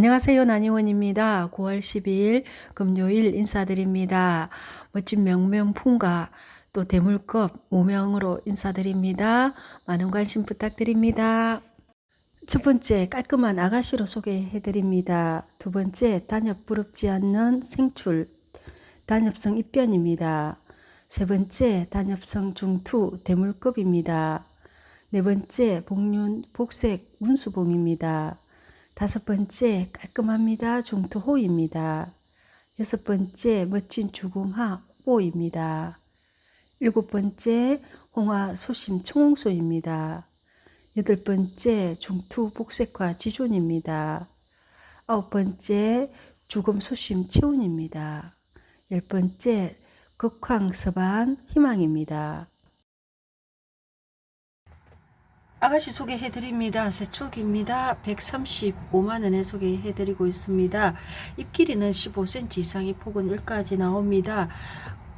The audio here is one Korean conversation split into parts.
안녕하세요. 난이원입니다. 9월 12일 금요일 인사드립니다. 멋진 명명품과 또 대물급 오명으로 인사드립니다. 많은 관심 부탁드립니다. 첫 번째 깔끔한 아가씨로 소개해드립니다. 두 번째 단엽 부럽지 않는 생출 단엽성 입변입니다. 세 번째 단엽성 중투 대물급입니다. 네 번째 복륜 복색 운수봉입니다. 다섯 번째 깔끔합니다. 중투호입니다. 여섯 번째 멋진 주금화 호입니다. 일곱 번째 홍화 소심 청홍소입니다. 여덟 번째 중투 복색화 지존입니다. 아홉 번째 주금 소심 치운입니다. 열 번째 극황 서반 희망입니다. 아가씨 소개해드립니다. 새촉입니다. 135만원에 소개해드리고 있습니다. 잎 길이는 15cm 이상이 폭은 1까지 나옵니다.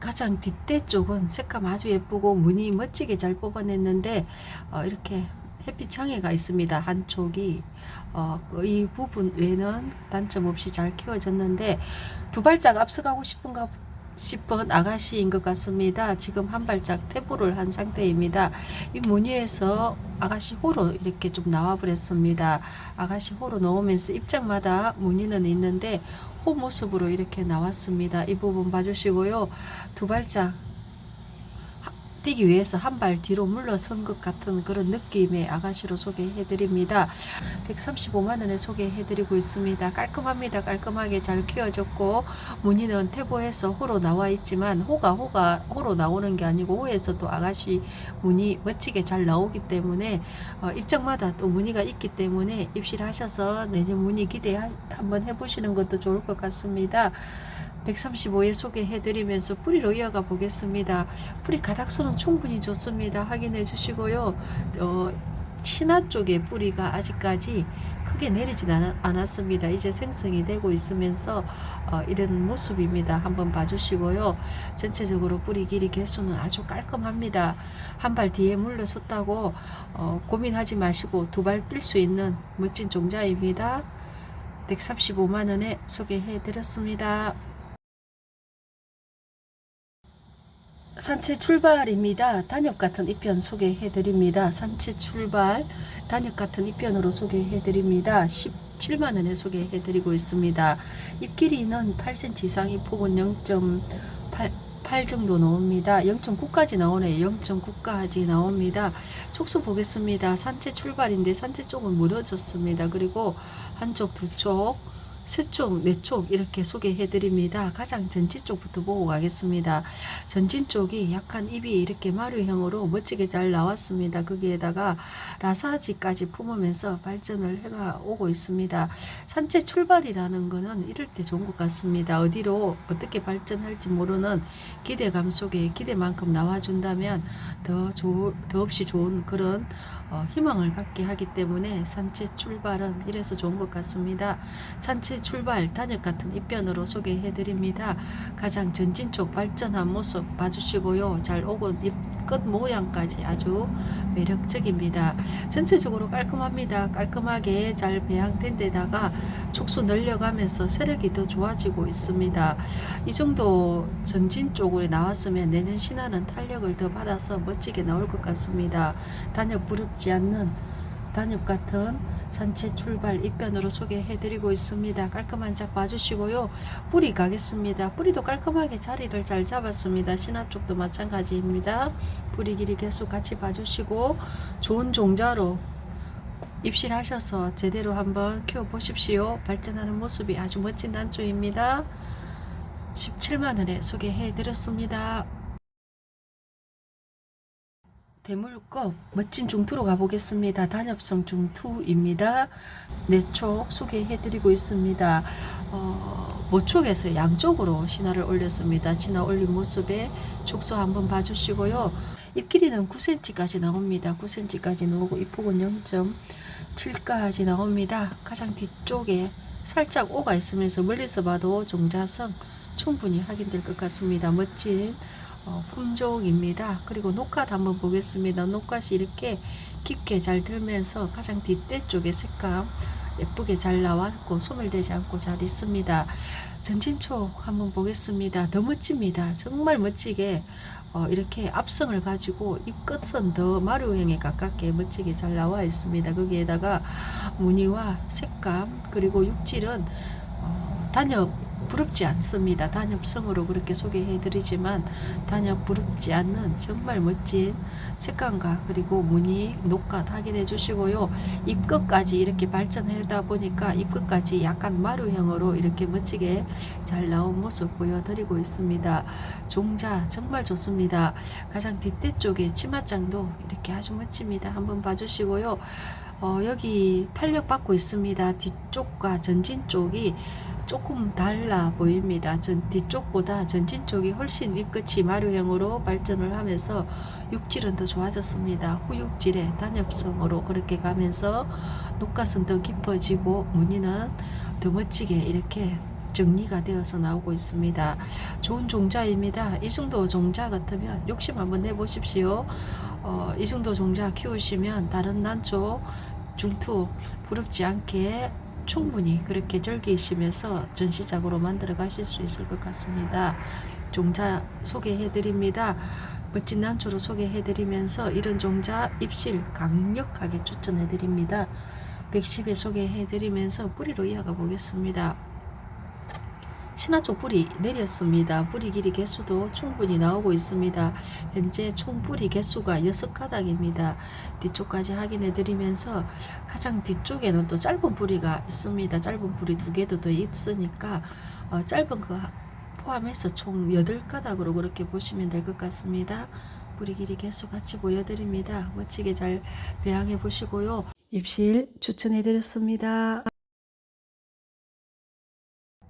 가장 뒷대 쪽은 색감 아주 예쁘고 무늬 멋지게 잘 뽑아냈는데 어, 이렇게 햇빛 장애가 있습니다. 한쪽이 어, 이 부분 외에는 단점 없이 잘 키워졌는데 두 발짝 앞서가고 싶은가 싶은 아가씨인 것 같습니다. 지금 한 발짝 퇴보를 한 상태입니다. 이 무늬에서 아가씨 호로 이렇게 좀 나와 버렸습니다. 아가씨 호로 넣으면서 입장마다 무늬는 있는데 호 모습으로 이렇게 나왔습니다. 이 부분 봐주시고요. 두 발짝 뛰기 위해서 한 발 뒤로 물러선 것 같은 그런 느낌의 아가씨로 소개해드립니다. 135만원에 소개해드리고 있습니다. 깔끔합니다. 깔끔하게 잘 키워졌고 무늬는 태보에서 호로 나와 있지만 호가 호가 호로 나오는 게 아니고 호에서 또 아가씨 무늬 멋지게 잘 나오기 때문에 어, 입장마다 또 무늬가 있기 때문에 입실하셔서 내년 무늬 기대 한번 해보시는 것도 좋을 것 같습니다. 135에 소개해드리면서 뿌리로 이어가 보겠습니다. 뿌리 가닥수는 충분히 좋습니다. 확인해 주시고요. 어, 친화 쪽의 뿌리가 아직까지 크게 내리진 않- 않았습니다. 이제 생성이 되고 있으면서 어, 이런 모습입니다. 한번 봐주시고요. 전체적으로 뿌리 길이 개수는 아주 깔끔합니다. 한 발 뒤에 물러섰다고 어, 고민하지 마시고 두 발 뛸 수 있는 멋진 종자입니다. 135만 원에 소개해 드렸습니다. 산채 출발입니다. 단엽 같은 잎변 소개해 드립니다. 산채 출발 단엽 같은 잎변으로 소개해 드립니다. 17만 원에 소개해 드리고 있습니다. 잎 길이는 8cm 이상이 폭은 0.8 8 정도 나옵니다. 0.9까지 나오네요. 0.9까지 나옵니다. 촉수 보겠습니다. 산채 출발인데 산채 쪽은 묻어졌습니다. 그리고 한쪽, 두 쪽, 세 쪽, 네쪽 이렇게 소개해 드립니다. 가장 전진 쪽부터 보고 가겠습니다. 전진 쪽이 약간 입이 이렇게 마류형으로 멋지게 잘 나왔습니다. 거기에다가 라사지까지 품으면서 발전을 해가 오고 있습니다. 산채 출발이라는 거는 이럴 때 좋은 것 같습니다. 어디로 어떻게 발전할지 모르는 기대감 속에 기대만큼 나와준다면 더 좋, 더 없이 좋은 그런 어, 희망을 갖게 하기 때문에 산채 출발은 이래서 좋은 것 같습니다. 산채 출발 단역 같은 입변으로 소개해 드립니다. 가장 전진 쪽 발전한 모습 봐주시고요. 잘 오고 잎끝 모양까지 아주 매력적입니다. 전체적으로 깔끔합니다. 깔끔하게 잘 배양된 데다가 촉수 늘려가면서 세력이 더 좋아지고 있습니다. 이 정도 전진 쪽으로 나왔으면 내년 신화는 탄력을 더 받아서 멋지게 나올 것 같습니다. 단엽 부럽지 않는 단엽 같은 산채 출발 입변으로 소개해드리고 있습니다. 깔끔한 짝 봐주시고요. 뿌리 가겠습니다. 뿌리도 깔끔하게 자리를 잘 잡았습니다. 신압 쪽도 마찬가지입니다. 뿌리 길이 계속 같이 봐주시고 좋은 종자로 입실하셔서 제대로 한번 키워보십시오. 발전하는 모습이 아주 멋진 단초입니다. 17만원에 소개해드렸습니다. 대물급 멋진 중투로 가보겠습니다. 단엽성 중투입니다. 내촉 소개해드리고 있습니다. 어, 모촉에서 양쪽으로 신화를 올렸습니다. 신화 올린 모습에 촉수 한번 봐주시고요. 잎 길이는 9cm까지 나옵니다. 9cm까지 나오고 잎폭은 0.7까지 나옵니다. 가장 뒤쪽에 살짝 오가 있으면서 멀리서 봐도 종자성 충분히 확인될 것 같습니다. 멋진 어, 품종입니다. 그리고 녹화 한번 보겠습니다. 녹화시 이렇게 깊게 잘 들면서 가장 뒷대 쪽의 색감 예쁘게 잘 나왔고 소멸되지 않고 잘 있습니다. 전진초 한번 보겠습니다. 더 멋집니다. 정말 멋지게 어, 이렇게 앞성을 가지고 잎 끝은 더 마루형에 가깝게 멋지게 잘 나와 있습니다. 거기에다가 무늬와 색감 그리고 육질은 어, 단엽 부럽지 않습니다. 단엽성으로 그렇게 소개해드리지만 단엽 부럽지 않는 정말 멋진 색감과 그리고 무늬 녹갓 확인해 주시고요. 잎끝까지 이렇게 발전하다 보니까 잎끝까지 약간 마루형으로 이렇게 멋지게 잘 나온 모습 보여드리고 있습니다. 종자 정말 좋습니다. 가장 뒷대 쪽에 치맛장도 이렇게 아주 멋집니다. 한번 봐주시고요. 어, 여기 탄력 받고 있습니다. 뒤쪽과 전진 쪽이 조금 달라 보입니다. 전 뒤쪽보다 전진 쪽이 훨씬 윗끝이 마루형으로 발전을 하면서 육질은 더 좋아졌습니다. 후육질의 단엽성으로 그렇게 가면서 녹갓은 더 깊어지고 무늬는 더 멋지게 이렇게 정리가 되어서 나오고 있습니다. 좋은 종자입니다. 이 정도 종자 같으면 욕심 한번 내보십시오. 어, 이 정도 종자 키우시면 다른 난초 중투 부럽지 않게 충분히 그렇게 즐기시면서 전시작으로 만들어 가실 수 있을 것 같습니다. 종자 소개해 드립니다. 멋진 난초로 소개해 드리면서 이런 종자 입실 강력하게 추천해 드립니다. 110에 소개해 드리면서 뿌리로 이어가 보겠습니다. 신화 쪽 뿌리 내렸습니다. 뿌리 길이 개수도 충분히 나오고 있습니다. 현재 총 뿌리 개수가 6가닥입니다. 뒤쪽까지 확인해 드리면서 가장 뒤쪽에는 또 짧은 뿌리가 있습니다. 짧은 뿌리 두 개도 더 있으니까 어, 짧은 거 포함해서 총 8가닥으로 그렇게 보시면 될 것 같습니다. 뿌리 길이 개수 같이 보여드립니다. 멋지게 잘 배양해 보시고요. 입실 추천해 드렸습니다.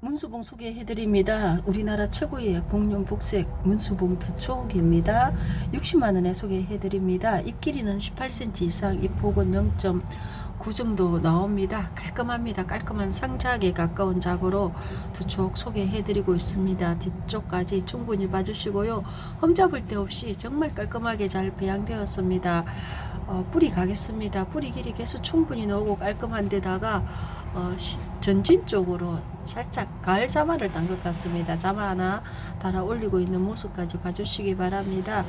문수봉 소개해드립니다. 우리나라 최고의 복륜 복색 문수봉 두 촉입니다. 60만원에 소개해드립니다. 잎 길이는 18cm 이상, 잎 폭은 0.9 정도 나옵니다. 깔끔합니다. 깔끔한 상작에 가까운 작으로 두촉 소개해드리고 있습니다. 뒤쪽까지 충분히 봐주시고요. 험잡을 데 없이 정말 깔끔하게 잘 배양되었습니다. 어, 뿌리 가겠습니다. 뿌리 길이 개수 충분히 나오고 깔끔한 데다가 어, 시- 전진 쪽으로 살짝 가을 자마를 단 것 같습니다. 자마 하나 달아 올리고 있는 모습까지 봐주시기 바랍니다.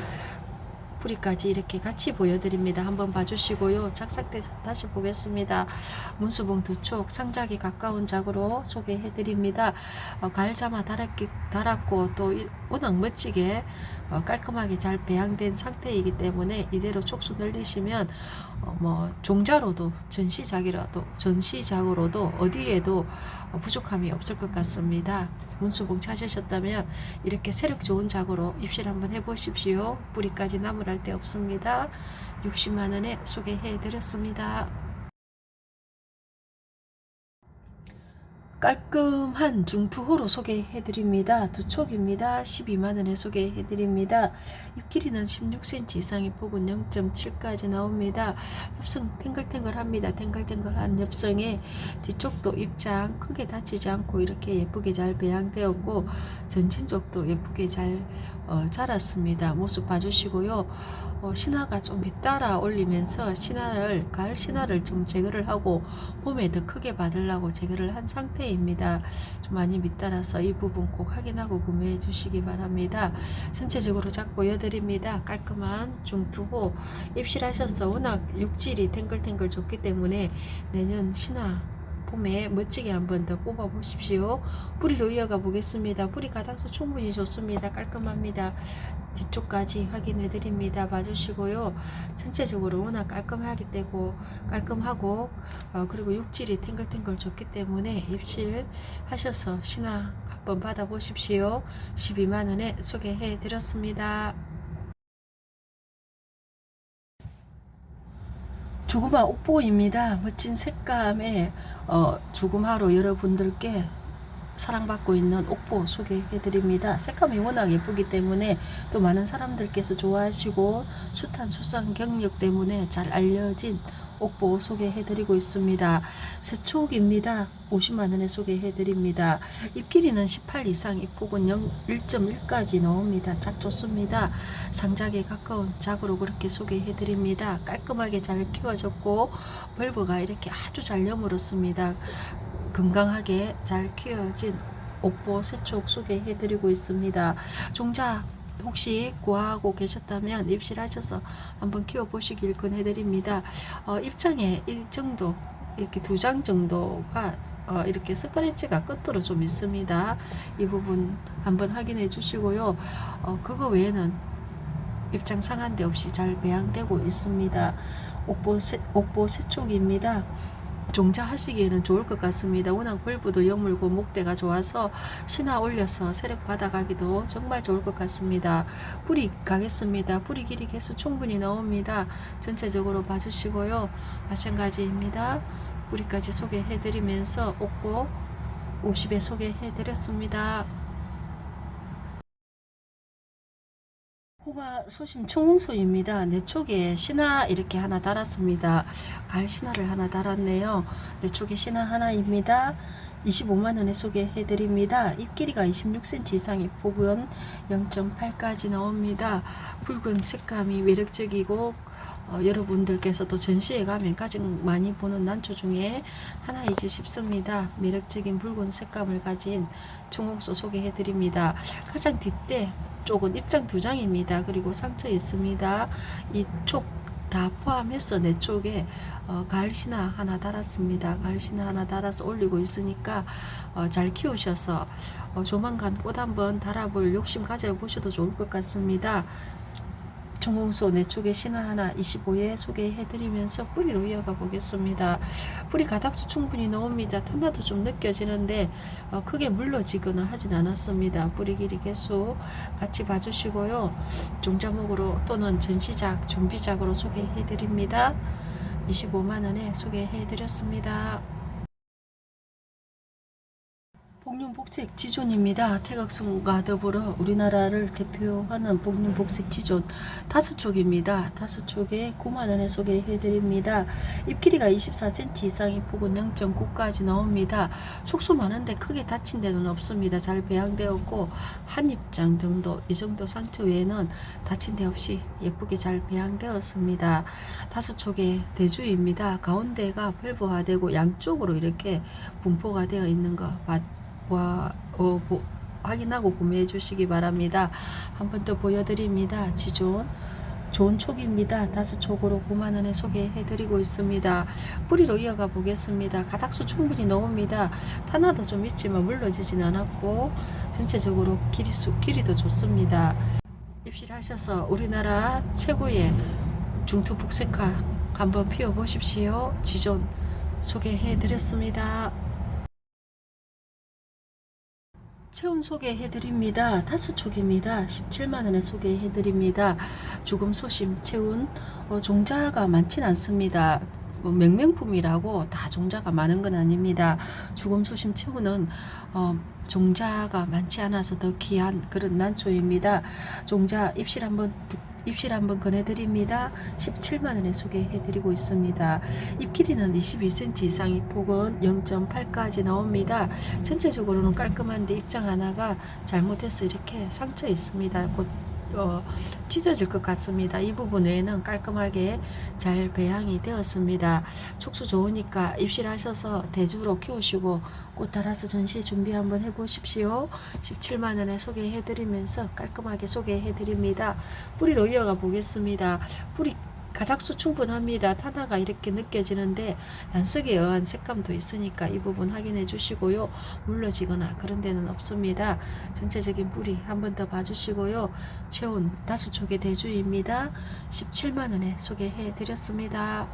뿌리까지 이렇게 같이 보여드립니다. 한번 봐주시고요. 착삭대 다시 보겠습니다. 문수봉 두촉 상작이 가까운 작으로 소개해드립니다. 어, 가을 자마 달았기, 달았고 또 이- 워낙 멋지게 어, 깔끔하게 잘 배양된 상태이기 때문에 이대로 촉수 늘리시면 어, 뭐 종자로도 전시작이라도 전시작으로도 어디에도 어, 부족함이 없을 것 같습니다. 문수봉 찾으셨다면 이렇게 세력 좋은 작으로 입실 한번 해보십시오. 뿌리까지 나무랄 데 없습니다. 60만 원에 소개해 드렸습니다. 깔끔한 중투호로 소개해 드립니다. 두 촉입니다. 12만 원에 소개해 드립니다. 잎 길이는 16cm 이상의 폭은 0.7까지 나옵니다. 엽성 탱글탱글합니다. 탱글탱글한 엽성에 뒤쪽도 입장 크게 다치지 않고 이렇게 예쁘게 잘 배양되었고 전진 쪽도 예쁘게 잘 어, 자랐습니다. 모습 봐주시고요. 어, 신화가 좀 잇따라 올리면서 신화를 가을 신화를 좀 제거를 하고 봄에 더 크게 받으려고 제거를 한 상태입니다. 좀 많이 밑따라서 이 부분 꼭 확인하고 구매해 주시기 바랍니다. 전체적으로 작 보여드립니다. 깔끔한 중투호 입실하셔서 워낙 육질이 탱글탱글 좋기 때문에 내년 신화 봄에 멋지게 한번 더 뽑아 보십시오. 뿌리로 이어가 보겠습니다. 뿌리 가닥수 충분히 좋습니다. 깔끔합니다. 뒤쪽까지 확인해 드립니다. 봐주시고요. 전체적으로 워낙 깔끔하기 때문에 깔끔하고 어, 그리고 육질이 탱글탱글 좋기 때문에 입실 하셔서 신화 한번 받아보십시오. 12만 원에 소개해 드렸습니다. 주구마 옥보입니다. 멋진 색감의 어, 주구마로 여러분들께 사랑받고 있는 옥보 소개해드립니다. 색감이 워낙 예쁘기 때문에 또 많은 사람들께서 좋아하시고 숱한 수상 경력 때문에 잘 알려진 옥보 소개해드리고 있습니다. 세촉입니다. 50만원에 소개해드립니다. 잎 길이는 18 이상, 잎폭은 0, 1.1까지 나옵니다. 작 좋습니다. 상작에 가까운 작으로 그렇게 소개해드립니다. 깔끔하게 잘 키워졌고 벌브가 이렇게 아주 잘 여물었습니다. 건강하게 잘 키워진 옥보 세촉 소개해드리고 있습니다. 종자 혹시 구하고 계셨다면 입실하셔서 한번 키워보시길 권해드립니다. 어, 입장에 이 정도 이렇게 두 장 정도가 어, 이렇게 스크래치가 끝으로 좀 있습니다. 이 부분 한번 확인해 주시고요. 어, 그거 외에는 입장 상한 데 없이 잘 배양되고 있습니다. 옥보, 세, 옥보 세촉입니다. 종자하시기에는 좋을 것 같습니다. 워낙 벌브도 여물고 목대가 좋아서 신화 올려서 세력 받아가기도 정말 좋을 것 같습니다. 뿌리 가겠습니다. 뿌리 길이 개수 충분히 나옵니다. 전체적으로 봐주시고요. 마찬가지입니다. 뿌리까지 소개해드리면서 옥보 50에 소개해드렸습니다. 호바 소심 청홍소입니다. 내 쪽에 신화 이렇게 하나 달았습니다. 가을 신화를 하나 달았네요. 내 쪽에 신화 하나입니다. 25만 원에 소개해 드립니다. 잎 길이가 26cm 이상의 폭은 0.8까지 나옵니다. 붉은 색감이 매력적이고 어, 여러분들께서도 전시회 가면 가장 많이 보는 난초 중에 하나이지 싶습니다. 매력적인 붉은 색감을 가진 중옥소 소개해 드립니다. 가장 뒷대 쪽은 입장 두 장입니다. 그리고 상처 있습니다. 이쪽다 포함해서 내 쪽에 어, 가을 신화 하나 달았습니다. 가을 신화 하나 달아서 올리고 있으니까 어, 잘 키우셔서 어, 조만간 꽃 한번 달아볼 욕심 가져보셔도 좋을 것 같습니다. 정홍소 내 쪽에 신화 하나 25에 소개해드리면서 뿌리로 이어가 보겠습니다. 뿌리 가닥수 충분히 나옵니다. 탄다도 좀 느껴지는데 어, 크게 물러지거나 하진 않았습니다. 뿌리 길이 개수 같이 봐주시고요. 종자목으로 또는 전시작, 준비작으로 소개해드립니다. 25만원에 소개해드렸습니다. 복색 지존입니다. 태극성과 더불어 우리나라를 대표하는 복륜 복색 지존 다섯 촉입니다. 다섯 촉에 9만 원에 소개해드립니다. 잎 길이가 24cm 이상의 폭은 0.9까지 나옵니다. 촉수 많은데 크게 다친 데는 없습니다. 잘 배양되었고 한 입장 정도 이 정도 상처 외에는 다친 데 없이 예쁘게 잘 배양되었습니다. 다섯 촉의 대주입니다. 가운데가 벌브화되고 양쪽으로 이렇게 분포가 되어 있는 거 맞. 와, 어, 보, 확인하고 구매해 주시기 바랍니다. 한 번 더 보여드립니다. 지존 좋은 촉입니다. 다섯 촉으로 9만원에 소개해 드리고 있습니다. 뿌리로 이어가 보겠습니다. 가닥수 충분히 나옵니다. 하나도 좀 있지만 물러지진 않았고 전체적으로 길이 수, 길이도 좋습니다. 입실하셔서 우리나라 최고의 중투 복색화 한번 피워보십시오. 지존 소개해 드렸습니다. 체온 소개해드립니다. 다섯 촉입니다. 17만원에 소개해드립니다. 죽음 소심 체온 어, 종자가 많진 않습니다. 뭐 명명품이라고 다 종자가 많은 건 아닙니다. 죽음 소심 체온은 어, 종자가 많지 않아서 더 귀한 그런 난초입니다. 종자 입실 한번 붙 입실 한번 권해드립니다. 17만원에 소개해드리고 있습니다. 잎 길이는 22cm 이상의 폭은 0.8까지 나옵니다. 전체적으로는 깔끔한데 입장 하나가 잘못해서 이렇게 상처 있습니다. 곧 어, 찢어질 것 같습니다. 이 부분 외에는 깔끔하게 잘 배양이 되었습니다. 촉수 좋으니까 입실하셔서 대주로 키우시고 꽃 달아서 전시 준비 한번 해보십시오. 17만원에 소개해드리면서 깔끔하게 소개해드립니다. 뿌리로 이어가 보겠습니다. 뿌리 가닥수 충분합니다. 타다가 이렇게 느껴지는데 단속에 의한 색감도 있으니까 이 부분 확인해 주시고요. 물러지거나 그런 데는 없습니다. 전체적인 뿌리 한 번 더 봐주시고요. 체온 다섯 촉의 대주입니다. 17만원에 소개해 드렸습니다.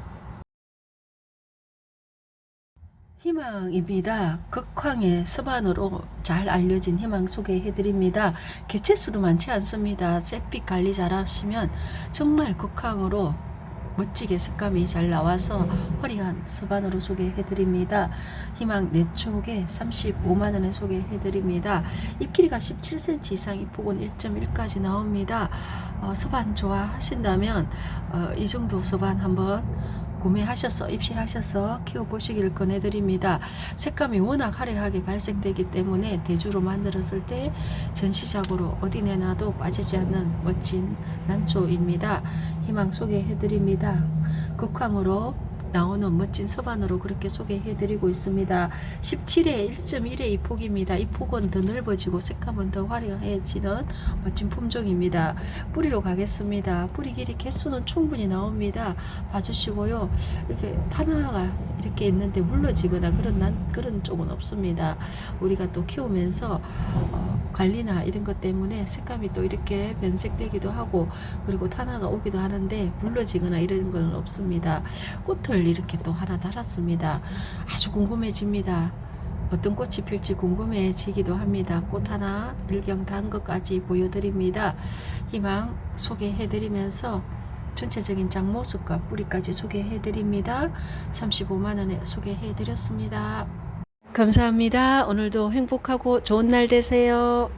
희망입니다. 극황의 서반으로 잘 알려진 희망 소개해 드립니다. 개체수도 많지 않습니다. 셋빛 관리 잘 하시면 정말 극황으로 멋지게 색감이 잘 나와서 화려한 서반으로 소개해 드립니다. 희망 네 내촉에 35만 원에 소개해 드립니다. 잎 길이가 17cm 이상 잎 폭은 1.1까지 나옵니다. 어, 서반 좋아하신다면 어, 이 정도 서반 한번 구매하셔서 입시하셔서 키워보시길 권해드립니다. 색감이 워낙 화려하게 발색되기 때문에 대주로 만들었을 때 전시작으로 어디 내놔도 빠지지 않는 멋진 난초입니다. 희망 소개해드립니다. 극황으로 나오는 멋진 서반으로 그렇게 소개해드리고 있습니다. 17에 1.1의 이 폭입니다. 이 폭은 더 넓어지고 색감은 더 화려해지는 멋진 품종입니다. 뿌리로 가겠습니다. 뿌리 길이 개수는 충분히 나옵니다. 봐주시고요. 이렇게 하나가 이렇게 있는데 물러지거나 그런 난 그런 쪽은 없습니다. 우리가 또 키우면서 어, 관리나 이런 것 때문에 색감이 또 이렇게 변색되기도 하고 그리고 탄화가 오기도 하는데 물러지거나 이런 건 없습니다. 꽃을 이렇게 또 하나 달았습니다. 아주 궁금해집니다. 어떤 꽃이 필지 궁금해지기도 합니다. 꽃 하나 일경 단 것까지 보여드립니다. 희망 소개해드리면서 전체적인 장 모습과 뿌리까지 소개해드립니다. 35만원에 소개해드렸습니다. 감사합니다. 오늘도 행복하고 좋은 날 되세요.